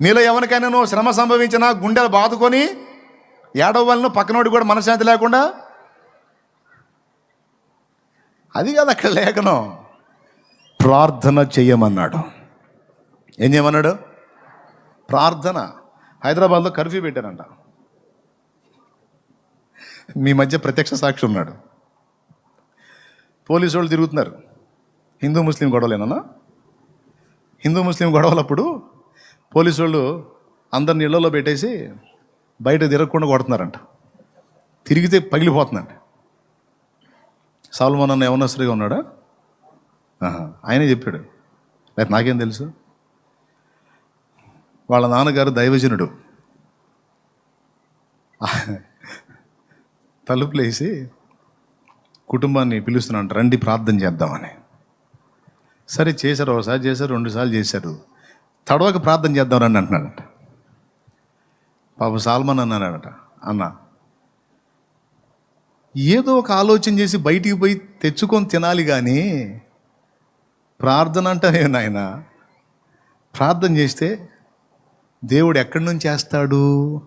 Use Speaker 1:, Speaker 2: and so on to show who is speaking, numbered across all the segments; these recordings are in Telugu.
Speaker 1: మీలో ఎవరికైనా నువ్వు శ్రమ సంభవించినా గుండెలు బాదుకొని ఏడవలను పక్కనోడి కూడా మనశ్శాంతి లేకుండా? అది కాదు అక్కడ లేఖనం. ప్రార్థన చెయ్యమన్నాడు. ఏం చేయమన్నాడు ప్రార్థన. హైదరాబాద్లో కర్ఫ్యూ పెట్టారంట. మీ మధ్య ప్రత్యక్ష సాక్షి ఉన్నాడు. పోలీసు వాళ్ళు తిరుగుతున్నారు. హిందూ ముస్లిం గొడవలేనా హిందూ ముస్లిం గొడవలప్పుడు పోలీసు వాళ్ళు అందరిని ఇళ్ళలో పెట్టేసి బయట తిరగకుండా కొడుతున్నారంట. తిరిగితే పగిలిపోతుందంట. సాల్మాన్ అన్న యవనశ్రీగా ఉన్నాడా? ఆయనే చెప్పాడు. లేకపోతే నాకేం తెలుసు? వాళ్ళ నాన్నగారు దైవజనుడు. తలుపులేసి కుటుంబాన్ని పిలుస్తున్నాడు రండి ప్రార్థన చేద్దామని. సరే చేశారు ఒకసారి చేశారు రెండుసార్లు చేశారు. తడవక ప్రార్థన చేద్దాం రండి అంటున్నాడట పాప సాల్మన్ అన్నాడట. అన్న ఏదో ఒక ఆలోచన చేసి బయటికి పోయి తెచ్చుకొని తినాలి కానీ ప్రార్థన అంటే నాయన ప్రార్థన చేస్తే దేవుడు ఎక్కడి నుంచి చేస్తాడు?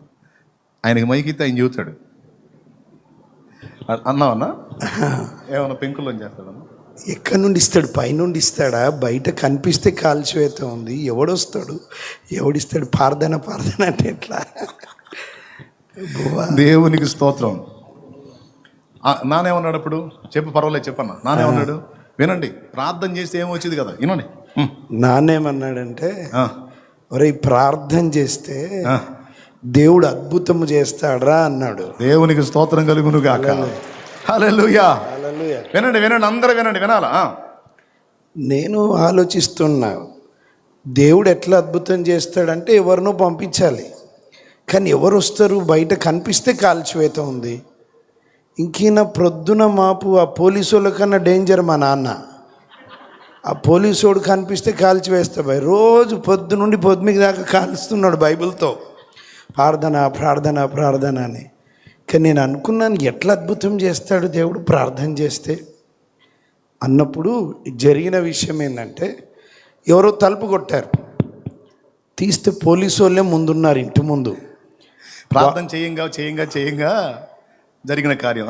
Speaker 1: ఆయనకి మైకితే ఆయన చెబుతాడు. అ- అన్నావన్నా ఏమన్నా పెంకుల్లో చేస్తాడన్నా
Speaker 2: ఎక్కడి నుండి ఇస్తాడు? పైనుండి ఇస్తాడా? బయట కనిపిస్తే కాల్చివేత ఉంది. ఎవడొస్తాడు? ఎవడిస్తాడు? ప్రార్థన ప్రార్థన అంటే ఎట్లా.
Speaker 1: దేవునికి స్తోత్రం. ఆ, నానేమన్నాడు అప్పుడు? చెప్పు పర్వాలేదు చెప్పన్న. నానేమన్నాడు వినండి ప్రార్థన చేస్తే ఏమొచ్చింది కదా? వినండి.
Speaker 2: నానేమన్నాడంటే ఒరే ప్రార్థన చేస్తే. దేవుడు అద్భుతము చేస్తాడా అన్నాడు.
Speaker 1: దేవునికి స్తోత్రం కలుగును హల్లెలూయా. వినండి వినండి అందరూ వినండి వినాలా.
Speaker 2: నేను ఆలోచిస్తున్నా దేవుడు ఎట్లా అద్భుతం చేస్తాడంటే ఎవరినో పంపించాలి. కానీ ఎవరు వస్తారు బయట కనిపిస్తే కాల్చివేత ఉంది. ఇంకీన ప్రొద్దున మాపు ఆ పోలీసు కన్నా డేంజర్ మా నాన్న. ఆ పోలీసోడు కనిపిస్తే కాల్చి వేస్తా భయ్. రోజు పొద్దు నుండి పొద్దుమికి దాకా కాలుస్తున్నాడు బైబిల్తో. ప్రార్థన ప్రార్థన ప్రార్థన అని. కానీ నేను అనుకున్నాను ఎట్లా అద్భుతం చేస్తాడు దేవుడు ప్రార్థన చేస్తే? అన్నప్పుడు జరిగిన విషయం ఏంటంటే ఎవరో తలుపు కొట్టారు. తీస్తే పోలీసు వాళ్ళే ముందున్నారు ఇంటి ముందు.
Speaker 1: ప్రార్థన చేయంగా చేయంగా చేయంగా జరిగిన కార్యం.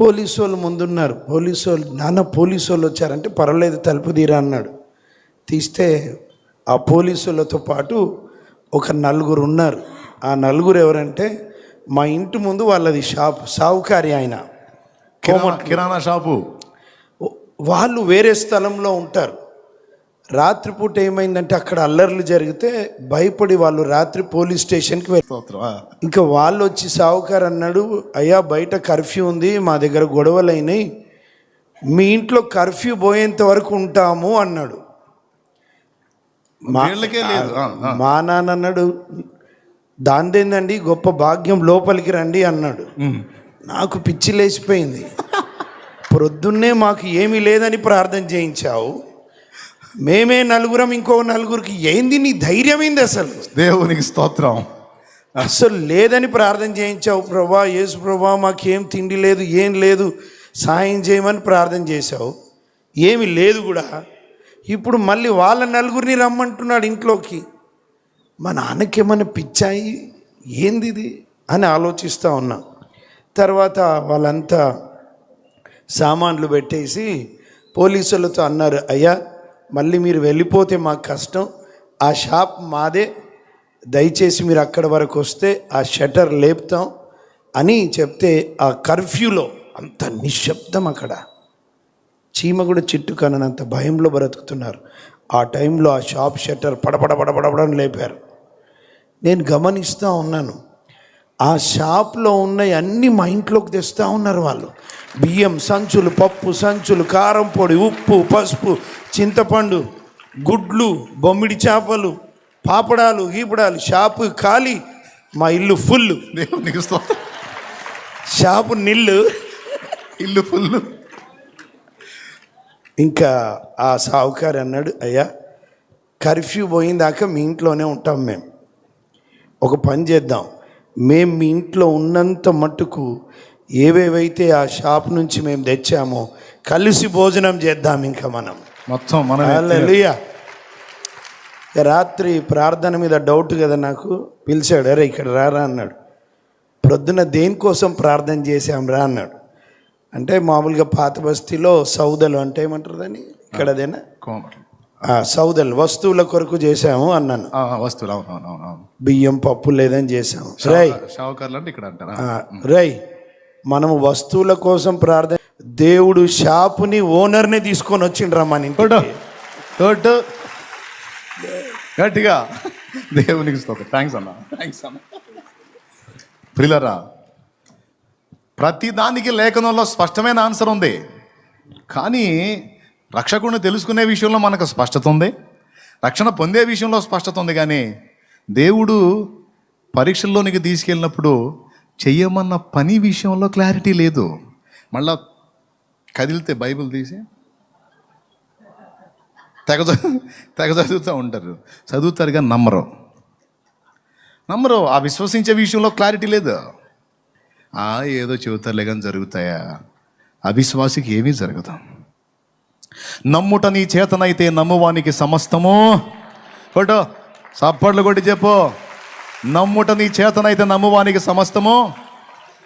Speaker 2: పోలీసు వాళ్ళు ముందున్నారు. పోలీసు వాళ్ళు నాన్న పోలీసు వాళ్ళు వచ్చారంటే పర్వాలేదు తలుపు తీరా అన్నాడు. తీస్తే ఆ పోలీసు వాళ్ళతో పాటు ఒక నలుగురు ఉన్నారు. ఆ నలుగురు ఎవరంటే మా ఇంటి ముందు వాళ్ళది షాప్ సావుకారి ఆయన.
Speaker 1: కిరాణా షాపు.
Speaker 2: వాళ్ళు వేరే స్థలంలో ఉంటారు. రాత్రిపూట ఏమైందంటే అక్కడ అల్లర్లు జరిగితే భయపడి వాళ్ళు రాత్రి పోలీస్ స్టేషన్కి
Speaker 1: ఆ.
Speaker 2: ఇంకా వాళ్ళు వచ్చి సావుకారు అన్నాడు అయ్యా బయట కర్ఫ్యూ ఉంది మా దగ్గర గొడవలు అయినాయి మీ ఇంట్లో కర్ఫ్యూ పోయేంత వరకు ఉంటాము అన్నాడు. మా నాన్న అన్నాడు దాందేందండి గొప్ప భాగ్యం లోపలికి రండి అన్నాడు. నాకు పిచ్చి లేచిపోయింది. ప్రొద్దున్నే మాకు ఏమీ లేదని ప్రార్థన చేయించావు. మేమే నలుగురం ఇంకో నలుగురికి ఏంది నీ ధైర్యం ఏంది అసలు?
Speaker 1: దేవునికి స్తోత్రం.
Speaker 2: అసలు లేదని ప్రార్థన చేయించావు ప్రభా యేసు ప్రభా మాకేం తిండి లేదు ఏం లేదు సాయం చేయమని ప్రార్థన చేశావు. ఏమి లేదు కూడా. ఇప్పుడు మళ్ళీ వాళ్ళ నలుగురిని రమ్మంటున్నాడు ఇంట్లోకి. మా నాన్నకి ఏమైనా పిచ్చాయి? ఏంది ఇది? అని ఆలోచిస్తూ ఉన్నా. తర్వాత వాళ్ళంతా సామాన్లు పెట్టేసి పోలీసులతో అన్నారు అయ్యా మళ్ళీ మీరు వెళ్ళిపోతే మాకు కష్టం. ఆ షాప్ మాదే. దయచేసి మీరు అక్కడ వరకు వస్తే ఆ షటర్ లేపుతాం అని చెప్తే ఆ కర్ఫ్యూలో అంత నిశ్శబ్దం అక్కడ. చీమ కూడా చిట్టు కననంత భయంలో బ్రతుకుతున్నారు. ఆ టైంలో ఆ షాప్ షట్టర్ పడపడ పడపడని లేపారు. నేను గమనిస్తూ ఉన్నాను. ఆ షాప్లో ఉన్న అన్ని మా ఇంట్లోకి తెస్తూ ఉన్నారు వాళ్ళు. బియ్యం సంచులు పప్పు సంచులు కారం పొడి ఉప్పు పసుపు చింతపండు గుడ్లు బొమ్మిడి చేపలు పాపడాలు గీపడాలు షాపు ఖాళీ మా ఇల్లు ఫుల్
Speaker 1: దేవునికి
Speaker 2: షాపు నిల్లు.
Speaker 1: ఇల్లు ఫుల్
Speaker 2: ఇంకా ఆ సావుకారు అన్నాడు అయ్యా కర్ఫ్యూ పోయిందాకా మీ ఇంట్లోనే ఉంటాం మేము ఒక పని చేద్దాం. మేము మీ ఇంట్లో ఉన్నంత మట్టుకు ఏవేవైతే ఆ షాప్ నుంచి మేము తెచ్చామో కలిసి భోజనం చేద్దాం ఇంకా మనం.
Speaker 1: మొత్తం మనం
Speaker 2: రాత్రి ప్రార్థన మీద డౌట్ కదా నాకు. పిలిచాడు అరే ఇక్కడ రారా అన్నాడు. ప్రొద్దున దేనికోసం ప్రార్థన చేశాం రా అన్నాడు. అంటే మామూలుగా పాత బస్తీలో సౌదలు అంటే ఏమంటారు దాన్ని? ఇక్కడ ఆ, సౌదలు. వస్తువుల కొరకు చేశాము అన్నాను.
Speaker 1: ఆ, వస్తువులు. అవును అవును అవును అవును.
Speaker 2: బియ్యం పప్పు లేదని చేశాము. రై.
Speaker 1: షావుకారులు అంటే ఇక్కడ అంటారా?
Speaker 2: ఆ, రై. మనము వస్తువుల కోసం ప్రార్థన దేవుడు షాపుని ఓనర్ని తీసుకొని వచ్చిండ్రా మన
Speaker 1: కొట్టు గట్టిగా. దేవునికి స్తోత్రం. థ్యాంక్స్ అన్న. థ్యాంక్స్ అన్న. ప్రిలరా ప్రతి దానికి లేఖనంలో స్పష్టమైన ఆన్సర్ ఉంది. కానీ రక్షకుడిని తెలుసుకునే విషయంలో మనకు స్పష్టత ఉంది. రక్షణ పొందే విషయంలో స్పష్టత ఉంది కానీ దేవుడు పరీక్షల్లోనికి తీసుకెళ్ళినప్పుడు చెయ్యమన్న పని విషయంలో క్లారిటీ లేదు. మళ్ళా కదిలితే బైబిల్ తీసి తెగ చదువు- తెగ చదువుతూ ఉంటారు. చదువుతారు కానీ నమ్మరు. నమ్మరు ఆ విశ్వసించే విషయంలో క్లారిటీ లేదు. ఆ ఏదో చెబుతారులే కానీ జరుగుతాయా? అవిశ్వాసికి ఏమీ జరగదు. నమ్ముట నీ చేతనైతే నమ్మువానికి సమస్తము. కొట్టు సప్పట్లు కొట్టి చెప్పు. నమ్ముట నీ చేతనైతే నమ్మువానికి సమస్తము.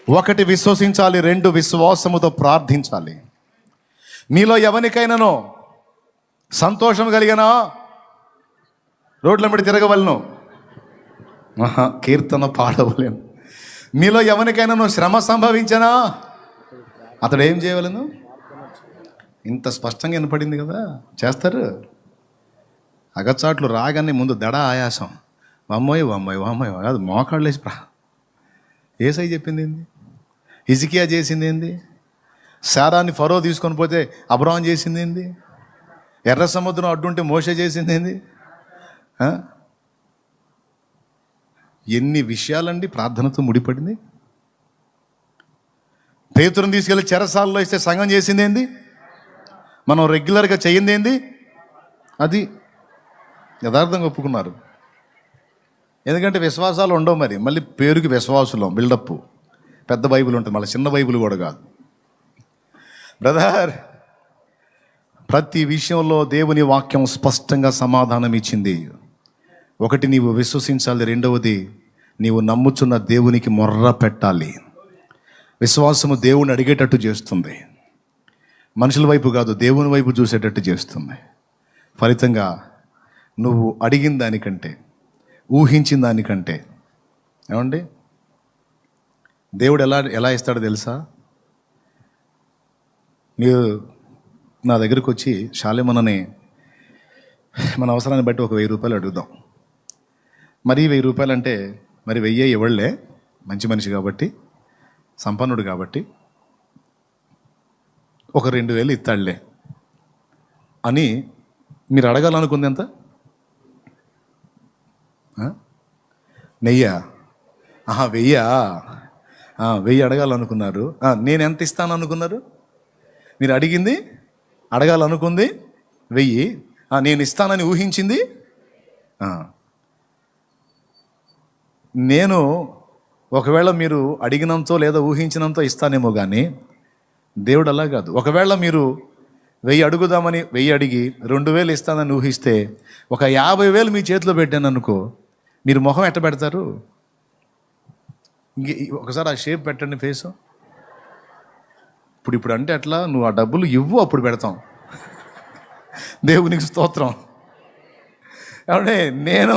Speaker 1: ఒకటి విశ్వసించాలి రెండు విశ్వాసముతో ప్రార్థించాలి. మీలో ఎవరికైనానో సంతోషం కలిగినా? రోడ్ల మీద తిరగవలను. కీర్తన పాడవలేను. మీలో ఎవరికైనా నువ్వు శ్రమ సంభవించనా? అతడు ఏం చేయవలను? ఇంత స్పష్టంగా వినపడింది కదా? చేస్తారు? అగచాట్లు రాగానే ముందు దడ ఆయాసం. వమ్మోయ్ వమ్మోయ్ వమ్మోయ్ కాదు మోకాళ్ళు వేసి ప్రా. ఏసై చెప్పింది ఏంది? హిజికియా చేసింది ఏంది? శారాన్ని ఫరో తీసుకొని పోతే అబ్రాహం చేసింది ఏంది? ఎర్ర సముద్రం అడ్డుంటే మోస చేసింది ఏంది? ఎన్ని విషయాలండి ప్రార్థనతో ముడిపడింది? పేతురుని తీసుకెళ్ళి చెరసాల్లో ఇస్తే సంఘం చేసింది ఏంది? మనం రెగ్యులర్గా చేయింది ఏంది? అది యథార్థంగా ఒప్పుకున్నారు. ఎందుకంటే విశ్వాసాలు ఉండవు మరి. మళ్ళీ పేరుకి విశ్వాసులం బిల్డప్. పెద్ద బైబిల్ ఉంటుంది. మళ్ళీ చిన్న బైబిల్ కూడా కాదు. బ్రదర్ ప్రతి విషయంలో దేవుని వాక్యం స్పష్టంగా సమాధానం ఇచ్చింది. ఒకటి నీవు విశ్వసించాలి రెండవది నీవు నమ్ముచున్న దేవునికి మొర్ర పెట్టాలి. విశ్వాసము దేవుని అడిగేటట్టు చేస్తుంది. మనుషుల వైపు కాదు దేవుని వైపు చూసేటట్టు చేస్తుంది. ఫలితంగా నువ్వు అడిగిన దానికంటే ఊహించిన దానికంటే ఏమండి? దేవుడు ఎలా ఎలా ఇస్తాడో తెలుసా? మీరు నా దగ్గరకు వచ్చి శాలిమనని మన అవసరాన్ని బట్టి ఒక వెయ్యి రూపాయలు అడుగుదాం. మరి వెయ్యి రూపాయలు అంటే మరి వెయ్యే ఇవ్వలే మంచి మనిషి కాబట్టి సంపన్నుడు కాబట్టి ఒక రెండు వేలు ఇస్తాడులే అని మీరు అడగాలనుకుంది ఎంత? నెయ్యా? ఆహా వెయ్యా? వెయ్యి అడగాలనుకున్నారు. నేను ఎంత ఇస్తాను అనుకున్నారు మీరు అడిగింది అడగాలనుకుంది వెయ్యి. నేను ఇస్తానని ఊహించింది నేను ఒకవేళ మీరు అడిగినంతో లేదా ఊహించినంతో ఇస్తానేమో కానీ దేవుడు అలా కాదు. ఒకవేళ మీరు వెయ్యి అడుగుదామని వెయ్యి అడిగి రెండు వేలు ఇస్తానని ఊహిస్తే ఒక యాభై వేలు మీ చేతిలో పెట్టాను అనుకో మీరు మొహం ఎట్ట పెడతారు? ఇంక ఒకసారి ఆ షేప్ పెట్టండి ఫేస్. ఇప్పుడు ఇప్పుడు అంటే అట్లా నువ్వు ఆ డబ్బులు ఇవ్వు అప్పుడు పెడతాం. దేవునికి స్తోత్రం. ఏమంటే నేను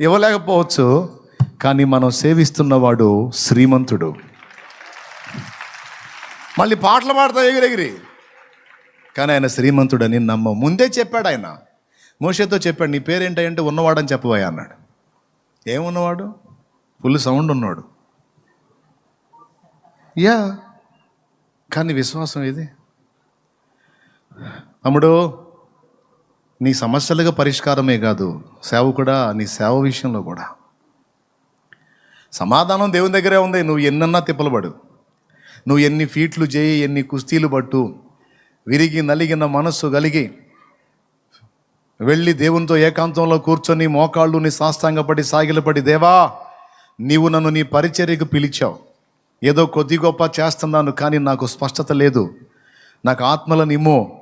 Speaker 1: ఇవ్వలేకపోవచ్చు. కానీ మనం సేవిస్తున్నవాడు శ్రీమంతుడు. మళ్ళీ పాటలు పాడతా ఎగిరెగిరి కానీ ఆయన శ్రీమంతుడని నమ్మ. ముందే చెప్పాడు ఆయన. మోషేతో చెప్పాడు నీ పేరేంటంటే ఉన్నవాడని చెప్పబోయా అన్నాడు. ఏమున్నవాడు ఫుల్ సౌండ్ ఉన్నాడు యా కానీ విశ్వాసం ఇది అమ్ముడు నీ సమస్యలుగా పరిష్కారమే కాదు. సేవ కూడా నీ సేవ విషయంలో కూడా. సమాధానం దేవుని దగ్గరే ఉంది. నువ్వు ఎన్నన్నా తిప్పలబడు నువ్వు ఎన్ని ఫీట్లు చేయి ఎన్ని కుస్తీలు పట్టు. విరిగి నలిగిన మనస్సు కలిగి వెళ్ళి దేవునితో ఏకాంతంలో కూర్చొని మోకాళ్ళు నీ సాష్టాంగపడి సాగిలపడి దేవా నీవు నన్ను నీ పరిచర్యకు పిలిచావు. ఏదో కొద్ది గొప్ప చేస్తున్నాను కానీ నాకు స్పష్టత లేదు. నాకు ఆత్మలను ఇమ్మో.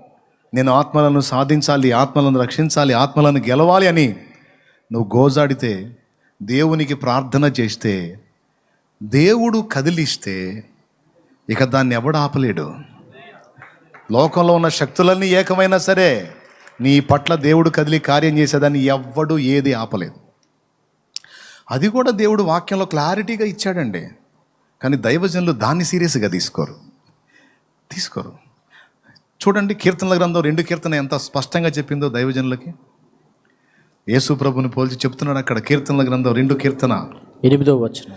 Speaker 1: నేను ఆత్మలను సాధించాలి ఆత్మలను రక్షించాలి ఆత్మలను గెలవాలి అని నువ్వు గోజాడితే దేవునికి ప్రార్థన చేస్తే దేవుడు కదిలిస్తే ఇక దాన్ని ఎవడు ఆపలేడు. లోకంలో ఉన్న శక్తులన్నీ ఏకమైనా సరే నీ పట్ల దేవుడు కదిలి కార్యం చేసేదాన్ని ఎవ్వడు ఏది ఆపలేదు. అది కూడా దేవుడు వాక్యంలో క్లారిటీగా ఇచ్చాడండి. కానీ దైవజనులు దాన్ని సీరియస్గా తీసుకోరు. తీసుకోరు. చూడండి కీర్తనల గ్రంథం రెండు కీర్తన ఎంత స్పష్టంగా చెప్పిందో దైవజనులకి. యేసు ప్రభుని పోల్చి చెప్తున్నాడు అక్కడ కీర్తనల గ్రంథం రెండు కీర్తన.
Speaker 3: ఎనిమిదో వచనం.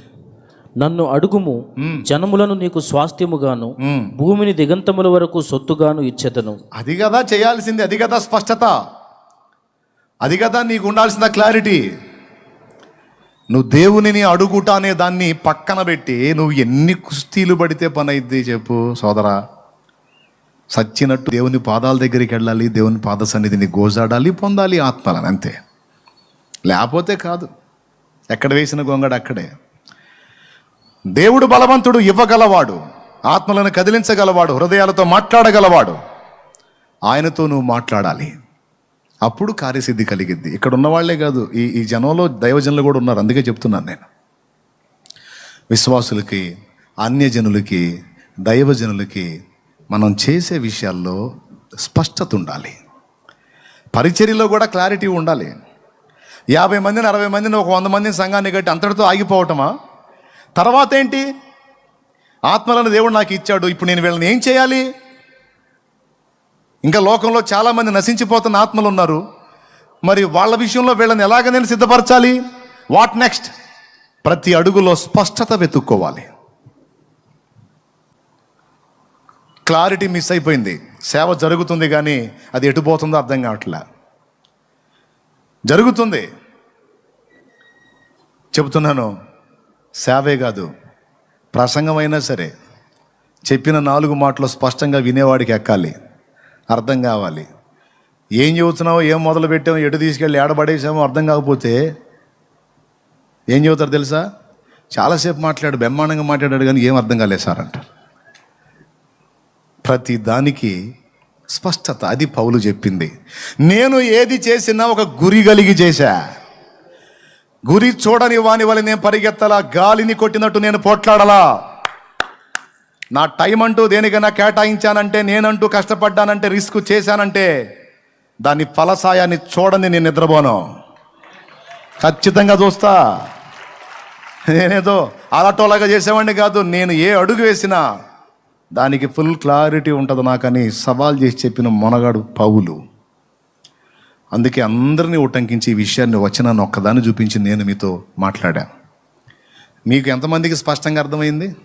Speaker 3: నన్ను అడుగుము జనములను నీకు స్వాస్థ్యముగాను. భూమిని దిగంతముల వరకు సొత్తుగాను ఇచ్చేదను.
Speaker 1: అది కదా చేయాల్సింది అది కదా స్పష్టత. అది కదా నీకు ఉండాల్సిన క్లారిటీ. నువ్వు దేవునిని అడుగుట అనే దాన్ని పక్కన పెట్టి నువ్వు ఎన్ని కుస్తీలు పడితే పని అయింది చెప్పు సోదరా. సచ్చినట్టు దేవుని పాదాల దగ్గరికి వెళ్ళాలి దేవుని పాద సన్నిధిని గోజాడాలి పొందాలి ఆత్మలని అంతే. లేకపోతే కాదు. ఎక్కడ వేసిన గొంగడ అక్కడే. దేవుడు బలవంతుడు ఇవ్వగలవాడు. ఆత్మలను కదిలించగలవాడు. హృదయాలతో మాట్లాడగలవాడు. ఆయనతో నువ్వు మాట్లాడాలి. అప్పుడు కార్యసిద్ధి కలిగిద్ది. ఇక్కడ ఉన్నవాళ్ళే కాదు ఈ ఈ జనంలో దైవజనులు కూడా ఉన్నారు. అందుకే చెప్తున్నాను నేను. విశ్వాసులకి అన్యజనులకి దైవజనులకి మనం చేసే విషయాల్లో స్పష్టత ఉండాలి. పరిచర్యలో కూడా క్లారిటీ ఉండాలి. యాభై మందిని అరవై మందిని ఒక వంద మందిని సంఘాన్ని కట్టి అంతటితో ఆగిపోవటమా? తర్వాత ఏంటి? ఆత్మలను దేవుడు నాకు ఇచ్చాడు. ఇప్పుడు నేను వీళ్ళని ఏం చేయాలి? ఇంకా లోకంలో చాలామంది నశించిపోతున్న ఆత్మలు ఉన్నారు. మరి వాళ్ళ విషయంలో వీళ్ళని ఎలాగ నేను సిద్ధపరచాలి? వాట్ నెక్స్ట్ ప్రతి అడుగులో స్పష్టత వెతుక్కోవాలి. క్లారిటీ మిస్ అయిపోయింది. సేవ జరుగుతుంది కానీ అది ఎటుపోతుందో అర్థం కావట్లే. జరుగుతుంది. చెబుతున్నాను సేవే కాదు ప్రసంగమైనా సరే చెప్పిన నాలుగు మాటలు స్పష్టంగా వినేవాడికి ఎక్కాలి అర్థం కావాలి. ఏం చెబుతున్నావో ఏం మొదలు పెట్టామో ఎటు తీసుకెళ్ళి ఏడబడేసామో అర్థం కాకపోతే ఏం చెబుతారు తెలుసా? చాలాసేపు మాట్లాడు బ్రహ్మాండంగా మాట్లాడాడు కానీ ఏం అర్థం కాలేదు సార్ అంటారు. ప్రతి దానికి స్పష్టత అది పౌలు చెప్పింది. నేను ఏది చేసినా ఒక గురి కలిగి చేశా. గురి చూడని వాని వల్ల నేను పరిగెత్తలా గాలిని కొట్టినట్టు నేను పోట్లాడలా. నా టైం అంటూ దేనికైనా కేటాయించానంటే నేనంటూ కష్టపడ్డానంటే రిస్క్ చేశానంటే దాని ఫలసాయాన్ని చూడని నేను నిద్రపోను. ఖచ్చితంగా చూస్తా. నేనేదో అలటోలాగా చేసేవాడిని కాదు నేను ఏ అడుగు వేసినా దానికి ఫుల్ క్లారిటీ ఉంటుంది నాకని సవాల్ చేసి చెప్పిన మొనగాడు పౌలు. అందుకే అందరినీ ఉటంకించి ఈ విషయాన్ని వచ్చినాను ఒక్కదాన్ని చూపించి నేను మీతో మాట్లాడా. మీకు ఎంతమందికి స్పష్టంగా అర్థమైంది?